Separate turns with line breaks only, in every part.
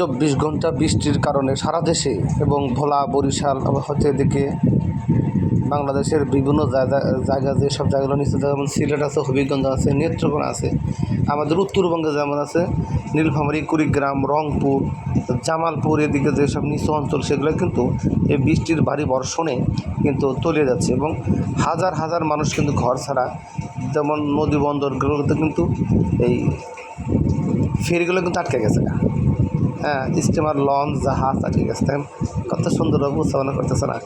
চব্বিশ ঘণ্টা বৃষ্টির কারণে সারা দেশে এবং ভোলা, বরিশাল হচ্ছে এদিকে বাংলাদেশের বিভিন্ন জায়গা জায়গা যেসব জায়গাগুলো নিচে যেমন সিলেট আছে, হবিগঞ্জ আছে, নেত্রকোনা আছে, আমাদের উত্তরবঙ্গে যেমন আছে, নীলফামারী, কুড়িগ্রাম, রংপুর, জামালপুর এদিকে যেসব নিচু অঞ্চল, সেগুলো কিন্তু এই বৃষ্টির ভারী বর্ষণে কিন্তু তলিয়ে যাচ্ছে এবং হাজার হাজার মানুষ কিন্তু ঘর ছাড়া, যেমন নদী বন্দরগুলোতে কিন্তু এই ফেরিগুলো কিন্তু আটকে গেছে। স্টিমার লঞ্চ, জাহাজ আটকে গেছে কত সুন্দর উপস্থাপনা করতেছে না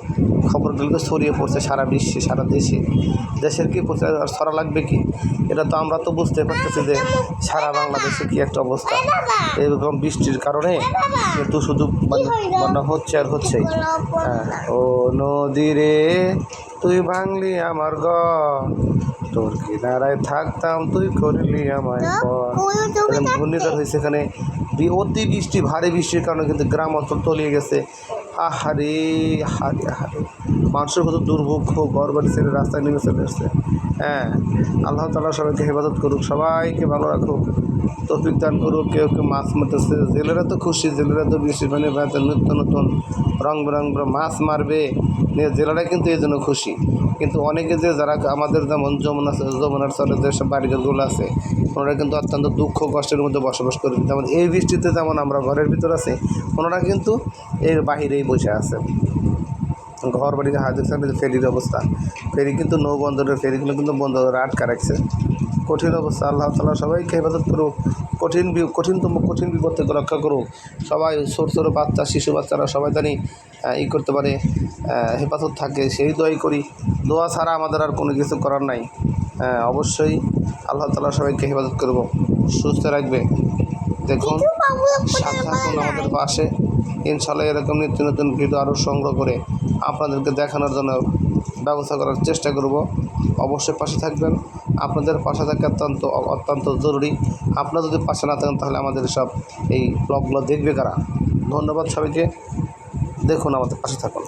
খবরগুলোকে ছড়িয়ে পড়ছে সারা বিশ্বে, সারা দেশে। দেশের কি আর ছড়া লাগবে কি? এটা তো আমরা তো বুঝতে পারতেছি যে সারা বাংলাদেশে কি একটা অবস্থা। এরকম বৃষ্টির কারণে কিন্তু শুধু বন্যা হচ্ছে আর হচ্ছেই। হ্যাঁ ও নদী রে, তুই ভাঙলি আমার ঘর তোর কিনারায় থাকতাম তুই করলি আমায় ঘূর্ণিঝড় হয়েছে এখানে বি- অতি বৃষ্টি ভারী বৃষ্টির কারণে কিন্তু গ্রাম অঞ্চল তলিয়ে গেছে। আহারে হারে হারে মানুষের কত দুর্ভোগ ঘর বাড়ি ছেড়ে রাস্তায় নেমে চলে আসছে। হ্যাঁ আল্লাহ তালা সবাইকে হেফাজত করুক, সবাইকে ভালো রাখুক, তফিক দান করুক, কেউ কেউ মাছ মারতেছে। জেলেরা তো খুশি, জেলেরা তো বৃষ্টি মানে বেড়াতে নতুন নতুন রং বেরং মাছ মারবে। নিয়ে জেলেরা কিন্তু এই জন্য খুশি। কিন্তু অনেকে যে যারা আমাদের যেমন যমুনা, যমুনার চলে যেসব বাড়িঘরগুলো আছে, ওনারা কিন্তু অত্যন্ত দুঃখ, কষ্টের মধ্যে বসবাস করে যেমন এই বৃষ্টিতে যেমন আমরা ঘরের ভিতর আছি, ওনারা কিন্তু এর বাহিরেই বসে আছে ঘর বাড়িতে হাত দেখছেন ফেরির অবস্থা। ফেরি কিন্তু নৌ নৌবন্দরের ফেরিগুলো কিন্তু বন্ধ আটকা রাখছে। কঠিন অবস্থা আল্লাহ তালা সবাইকে হেফাজত করুক। কঠিন কঠিনতম কঠিন বিপদ থেকে রক্ষা করুক। সবাই ছোটো ছোটো বাচ্চা শিশু বাচ্চারা সবাই জানি ই করতে পারে হেফাজত থাকে। সেই দোয়াই করি। দোয়া ছাড়া আমাদের আর কোনো কিছু করার নাই। হ্যাঁ, অবশ্যই আল্লাহ তালা সবাইকে হেফাজত করব সুস্থ রাখবে। দেখুন সাথে আমাদের পাশে। ইনশাল্লাহ এরকম নিত্য নতুন ভিডিও আরও সংগ্রহ করে আপনাদেরকে দেখানোর জন্য ব্যবস্থা করার চেষ্টা করব। অবশ্যই পাশে থাকবেন। আপনাদের পাশে থাকা অত্যন্ত অত্যন্ত জরুরি। আপনারা যদি পাশে না থাকেন তাহলে আমাদের সব এই ব্লগগুলো দেখবে কারা? ধন্যবাদ সবাইকে। দেখুন আমাদের পাশে থাকুন।